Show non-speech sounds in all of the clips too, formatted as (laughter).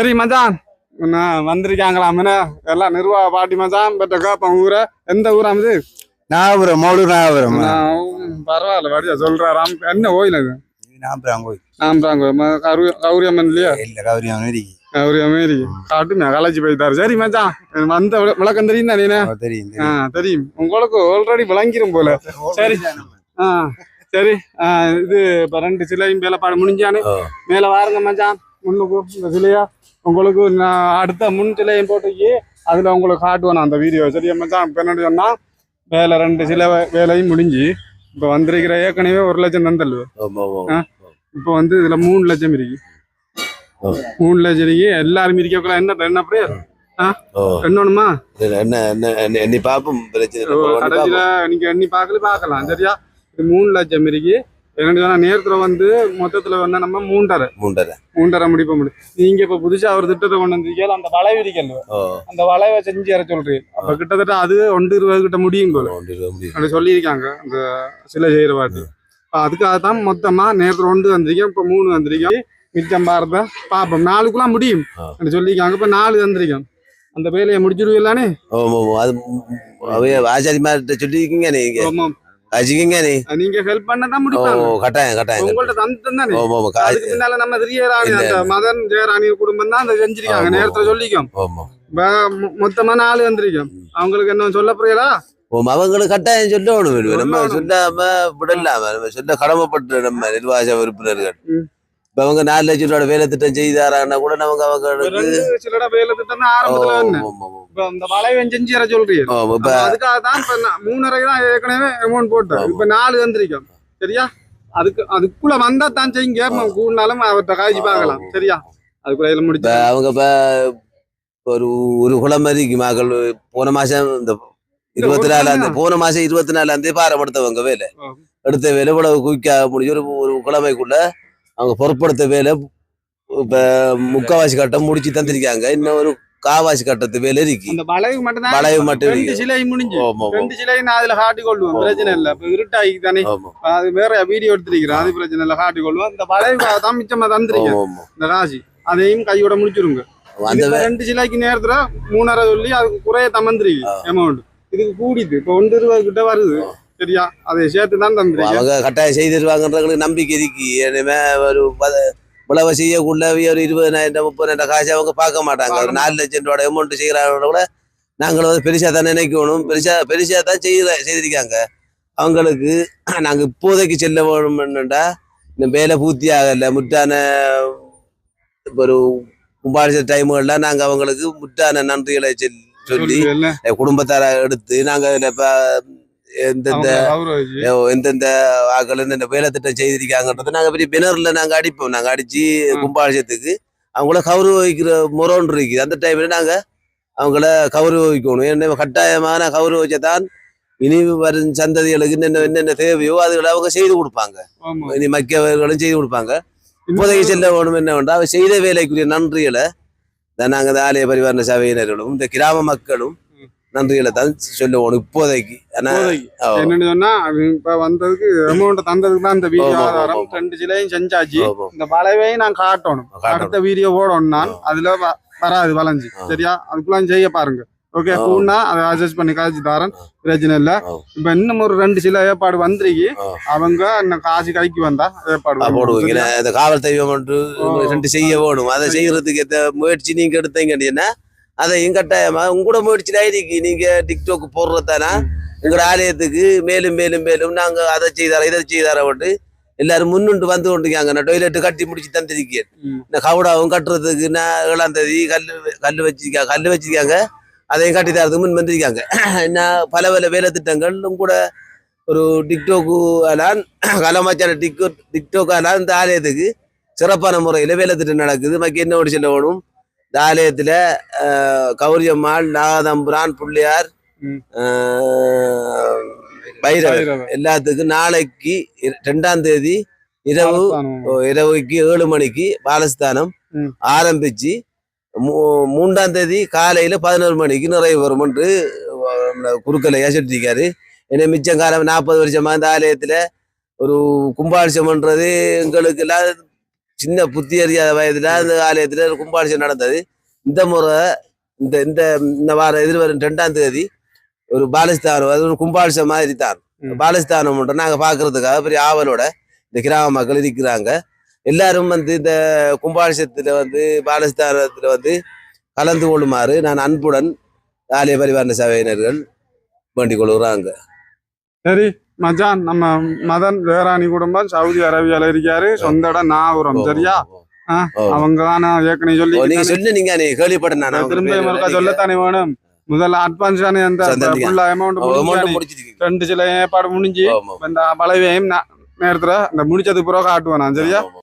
சரி மச்சான். நான் வந்திருக்காங்களாமே. எல்லாம் நிர்வாக பாட்டி மச்சான் பெற்ற கேப்பம் ஊரை. எந்த ஊராம் இது நாகபுரம் மௌடு நாகபுரம். நான் பரவாயில்ல வடியா சொல்றாராம். என்ன கோயில் அது? நாகபுரம் கோயில். நாம்பாங்க கௌரியம்மன் இல்லையா? இல்ல கௌரியம் இருக்கு. கௌரியம்மேரி காட்டு கலாச்சி போயிட்டாரு. சரி மச்சான். வந்த விள- விளக்கம் தெரியும் தானே ஓ, தெரியும் ஆ தெரியும். உங்களுக்கு ஆல்ரெடி விளங்கிரும் போல. சரி. ஆ சரி. இது இப்ப ரெண்டு சிலையும் வேலைப்பாடு முடிஞ்சானு. ஓ. மேல வாருங்க மச்சான். முன்னுக்கு சிலையா உங்களுக்கு நான் அடுத்த முன் சிலையும் போட்டுக்கி அதுல உங்களுக்கு காட்டுவேன் நான் அந்த வீடியோ சரியா மச்சான் இப்ப என்ன சொன்னா வேலை ரெண்டு சிலை வேலையும் முடிஞ்சு இப்ப வந்திருக்கிற ஏற்கனவே ஒரு லட்சம் தந்தல். இப்போ வந்து இதுல மூணு லட்சம் இருக்கு. மூணு லட்சம் இருக்கு. எல்லாரும் இருக்கக்குள்ள என்ன என்ன பிரேயர் என்னணுமா? இதுல என்ன என்ன என்ன- எண்ணி ஒண்ணு கடைசியில பாப்போம். நீங்க எண்ணி பார்க்கல பார்க்கலாம். சரியா? இது மூணு லட்சம் இருக்கு. என்னன்னு சொன்னா நேரத்துல வந்து மொத்தத்துல வந்து நம்ம மூன்றரை. மூன்றரை. மூன்றரை முடிப்ப முடியும் நீங்க இப்ப புதுசா ஒரு திட்டத்தை கொண்டு வந்திருக்கீங்க அந்த வளைவு இருக்கல ஓ. அந்த வளைவை செஞ்சு தர சொல்றீங்க. அப்ப கிட்டத்தட்ட அது ஒன்று இருபது கிட்ட முடியும் போல. அப்படி சொல்லியிருக்காங்க அந்த சிலை செய்யற பாட்டு அதுக்காக தான் மொத்தமா நேரத்துல ஒன்று வந்திருக்கேன் இப்ப மூணு வந்திருக்கேன். மிச்சம் பாரத பாப்போம். நாளுக்குள்ள முடியும். சொல்லியிருக்காங்க இப்ப நாலு வந்திருக்கேன். அந்த வேலையை முடிச்சிருவீங்களானே. அது ஆச்சாரிமார்கிட்ட சொல்லியிருக்கீங்க நீங்க. வச்சுக்கீங்க நீ. நீங்க ஹெல்ப் பண்ண தான் ஓ முடிப்பாங்க கட்டாயம் கட்டாயம். உங்கள்ட்ட தந்து தானே ஆமா, ஆமா. கா- அதுக்கு பின்னால நம்ம திரியராணி அந்த மதன் ஜெயராணி குடும்பம் தான் அதை செஞ்சிருக்காங்க. நேரத்துல சொல்லிக்கும். மொத்தமா நாலு வந்திருக்கும். அவங்களுக்கு என்ன சொல்ல புரியலா? ஓ, அவங்களுக்கு கட்டாயம் சொல்லணும். நம்ம. சொல்லாம விடலாம. நம்ம சொல்ல கடமைப்பட்டு நம்ம நிர்வாக உறுப்பினர்கள். இப்ப அவங்க நாலு லட்சம் ரூபாய் வேலை திட்டம் செய்தாரான்னா கூட நமக்கு சிலட வேலை திட்டம் ஆரம்பத்துல இந்த வளைவன் செஞ்சு தர சொல்றீங்க. அதுக்காக தான் இப்ப தான் ஏற்கனவே அமௌண்ட் போட்டேன். இப்ப நாலு வந்திருக்கும் சரியா? அதுக்கு அதுக்குள்ள வந்தா தான் செய்யுங்க கூடினாலும் அவர்கிட்ட காய்ச்சி பார்க்கலாம். சரியா? அதுக்குள்ள முடிச்சு. அவங்க இப்ப ஒரு ஒரு குளம் மாதிரி மகள் போன மாசம் இந்த இருபத்தி நாலாம் குளம் போன மாசம் இருபத்தி நாலாம் தேதி பாரப்படுத்தவங்க வேலை. எடுத்த வேலை இவ்வளவு குயிக்கா முடிஞ்சு ஒரு ஒரு குழமைக்குள்ள அவங்க பொறுப்படுத்த வேலை இப்ப முக்காவாசி கட்டம் முடிச்சு தந்திருக்காங்க இன்னும் ஒரு காவாசி கட்டத்து வேலை இருக்கு. அந்த வளைவு மட்டும் தான் வளைவு மட்டும் ரெண்டு. சிலை முடிஞ்சு. ரெண்டு சிலை நான் அதுல காட்டி கொள்வேன். பிரச்சனை இல்ல. இப்ப இருட்டாகி தானே. அது வேற வீடியோ எடுத்திருக்கிறேன். அது பிரச்சனை இல்ல. காட்டி கொள்வோம் இந்த வளைவு தான் மிச்சமா தந்திருக்கேன். இந்த ராசி. அதையும் கையோட முடிச்சிருங்க. ரெண்டு சிலைக்கு நேரத்துல மூணரை சொல்லி அதுக்கு குறைய தமந்திருக்கு. அமௌண்ட் இதுக்கு கூடிது இப்ப ஒன்று ரூபாய் கிட்ட வருது. சரியா அதை சேர்த்து தான் தந்திருக்கேன் அவங்க கட்டாயம் செய்திருவாங்கன்றவங்களுக்கு நம்பிக்கை இருக்கு இனிமே ஒரு இவ்வளவு செய்யக்குள்ள ஒரு இருபதாயிரம் முப்பதாயிரம் காசு அவங்க பார்க்க மாட்டாங்க ஒரு நாலு லட்சம் ரூபாய் அமௌண்ட் செய்யறாங்க கூட நாங்களும் வந்து பெருசா தான் நினைக்கணும் பெருசா பெருசா தான் செய்ய செய்திருக்காங்க அவங்களுக்கு நாங்க இப்போதைக்கு செல்ல வேணும்னுடா இந்த வேலை பூர்த்தி ஆகல முட்டான ஒரு கும்பாபிஷ டைமுகள்லாம் நாங்க அவங்களுக்கு முட்டான நன்றிகளை செல் சொல்லி குடும்பத்தார எடுத்து நாங்க இதுல இப்ப எந்தெந்த எந்தெந்த ஆக்கள் இந்த வேலை திட்டம் செய்திருக்காங்கன்றது நாங்க பெரிய பினர்ல நாங்க அடிப்போம் நாங்க அடிச்சு ம். கும்பாபிஷத்துக்கு அவங்கள கௌரவிக்கிற முறைன்னு இருக்குது அந்த டைம்ல நாங்க அவங்கள கௌரவிக்கணும் என்ன கட்டாயமான கௌரவிச்சதான் இனி வரும் சந்ததிகளுக்கு என்னென்ன என்னென்ன தேவையோ அதுகளை அவங்க செய்து கொடுப்பாங்க. இனி மற்றவர்களும் செய்து கொடுப்பாங்க இப்போதைக்கு செல்ல வேணும் என்ன வேண்டாம் செய்த வேலைக்குரிய நன்றிகளை தான் நாங்க இந்த ஆலய பரிவாரண சபையினர்களும் இந்த கிராம மக்களும். நன்றிகளை தான் சொல்ல வேணும் இப்போதைக்கு என்னன்னு சொன்னா இப்ப வந்ததுக்கு அமௌண்ட் தந்ததுக்கு தான் இந்த வீடியோ ஆதாரம். ரெண்டு சிலையும் செஞ்சாச்சு. இந்த வளைவையும் நான் காட்டணும். அடுத்த வீடியோ போடணும் நான் அதுல வராது வளைஞ்சு. சரியா அதுக்குள்ள செய்ய பாருங்க ஓகே. கூடனா அதை அட்ஜஸ்ட் பண்ணி காய்ச்சி தரேன் பிரச்சனை இல்ல. இப்ப இன்னும் ஒரு ரெண்டு சில ஏற்பாடு வந்திருக்கு. அவங்க இன்னும் காசு கைக்கு வந்தா ஏற்பாடு. போடுவீங்க? இந்த காவல் தெய்வம். ரெண்டு செய்ய வேணும் அதை செய்யறதுக்கு முயற்சி நீங்க எடுத்தீங்கன்னா அதையும் கட்டாயமா உங்களோட முயற்சியில இருக்கு நீங்க டிக்டாக் போடுறதானா? எங்களோட ஆலயத்துக்கு மேலும் மேலும் மேலும் நாங்க அதை செய்தார இதை செய்தார விட்டு எல்லாரும் முன்னுண்டு வந்து கொண்டிருக்காங்க. நான் டொய்லெட் கட்டி முடிச்சு தந்திருக்கேன். கவுடாவும் கட்டுறதுக்கு நான் ஏழாம் தேதி கல் கல் வச்சிருக்காங்க கல் வச்சிருக்காங்க. அதையும் கட்டி தரதுக்கு முன் வந்திருக்காங்க. (clears throat) என்ன பல பல வேலை திட்டங்களும் கூட ஒரு டிக்டோக்கு அலான் கலமாச்சார டிக்டோ டிக்டோக் அலான் இந்த ஆலயத்துக்கு. சிறப்பான முறையில் வேலை திட்டம் நடக்குது. மக்கள் என்ன ஒரு சொல்லணும் இந்த ஆலயத்தில் கௌரியம்மாள் நாகதம்புரான் பிள்ளையார் பைரவர். எல்லாத்துக்கும் நாளைக்கு ரெண்டாம் தேதி இரவு இரவுக்கு ஏழு மணிக்கு பாலஸ்தானம். ஆரம்பிச்சு மூன்றாம் தேதி காலையில பதினோரு மணிக்கு நிறைவு வரும் என்று குறுக்கலையா சொல்லியிருக்காரு ஏன்னா மிச்சம் காலம் நாற்பது வருஷமா இந்த ஆலயத்துல ஒரு கும்பாபிஷம்ன்றது எங்களுக்கு எல்லாம் சின்ன புத்தி அறியாத வயதுல அந்த ஆலயத்துல கும்பாபிஷேகம் நடந்தது. இந்த முறை இந்த இந்த இந்த வாரம் எதிர்வரும் ரெண்டாம் தேதி ஒரு பாலஸ்தானம் அது ஒரு கும்பாபிஷேகம் மாதிரி தான். பாலஸ்தானம் மட்டும் நாங்க பாக்குறதுக்காக பெரிய ஆவலோட இந்த கிராம மக்கள் இருக்கிறாங்க. எல்லாரும் வந்து இந்த கும்பாபிஷேகத்துல வந்து பாலஸ்தானத்துல வந்து கலந்து கொள்ளுமாறு நான் அன்புடன் ஆலய பரிவாரண சபையினர்கள் வேண்டிக் கொள்கிறாங்க. சரி. மச்சான் நம்ம மதன் வேராணி குடும்பம் சவுதி அரேபியால இருக்காரு சொந்த இடம் நாகூரம் சரியா. அவங்க தான் ஏற்கனவே சொல்லி நீங்க சொல்லி நீங்க கேள்விப்பட்டேன் நான் திரும்ப சொல்லத்தானே வேணும் முதல்ல அட்வான்ஸ் தானே அந்த. ஃபுல்லா அமௌண்ட். ரெண்டு சில ஏற்பாடு முடிஞ்சு இந்த பலவையும் நேரத்துல இந்த முடிச்சதுக்கு பிறகு காட்டுவேன் நான் சரியா ஆமா.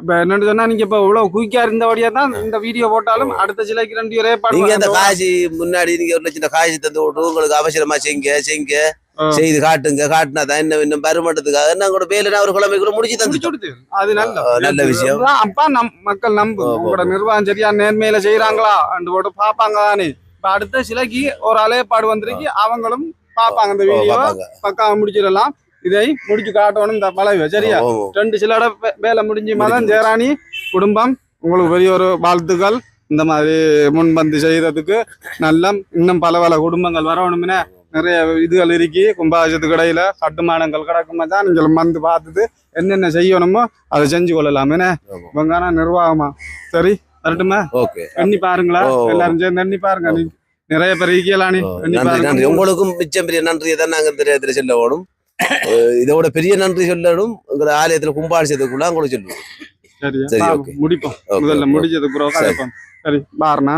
இப்ப என்னன்னு சொன்னா நீங்க இப்ப இவ்வளவு குயிக்கா இருந்தபடியா தான் இந்த வீடியோ போட்டாலும் அடுத்த சிலைக்கு ரெண்டு ஏற்பாடு நீங்க அந்த. காசு முன்னாடி நீங்க ஒரு லட்சம் காசு தந்து விட்டு உங்களுக்கு அவசரமா செய்யுங்க செய்யுங்க ஆ. செய்து காட்டுங்க காட்டினா தான் இன்னும் இன்னும் பருமட்டத்துக்காக நான் கூட வேலை ஒரு கிழமைக்குள்ள முடிச்சு தந்து. அது நல்ல நல்ல விஷயம். அப்பா நம் மக்கள் நம்பு. உங்களோட. நிர்வாகம் சரியா நேர்மையில செய்யறாங்களா அண்டு போட்டு பாப்பாங்க தானே. இப்ப அடுத்த சிலைக்கு ஒரு அலையப்பாடு வந்திருக்கு. அவங்களும் பாப்பாங்க இந்த வீடியோ. பாப்பாங்க. பக்கா முடிச்சிடலாம். இதை முடிச்சு காட்டணும் இந்த பலவை சரியா. ரெண்டு சிலோட வேலை முடிஞ்சு மதன் ஜெயராணி குடும்பம் உங்களுக்கு பெரிய ஒரு வாழ்த்துக்கள். இந்த மாதிரி முன்வந்து செய்யறதுக்கு நல்ல இன்னும் பல பல குடும்பங்கள் வரணும்னு நிறைய இதுகள் இருக்கு கும்பாபிஷத்துக்கு இடையில கட்டுமானங்கள் கிடக்குமா தான் நீங்கள் வந்து பார்த்துட்டு என்னென்ன செய்யணுமோ அதை செஞ்சு கொள்ளலாம். என்ன? நிர்வாகமா? சரி வரட்டுமா? ஓகே. எண்ணி பாருங்களா. எல்லாரும் சேர்ந்து எண்ணி பாருங்க. நீ நிறைய பேர் இருக்கலானி நன்றி நன்றி. உங்களுக்கும் மிச்சம் பெரிய நன்றியை தான் நாங்க இந்த நேரத்துல சொல்ல அஹ் இதோட பெரிய நன்றி சொல்லணும் உங்க ஆலயத்துல கும்பாபிஷேகத்துக்குள்ள உங்களுக்கு சொல்லுவோம் சரியா? சரி. முடிப்போம். முதல்ல. முடிஞ்சதுக்கு சரி பாருண்ணா.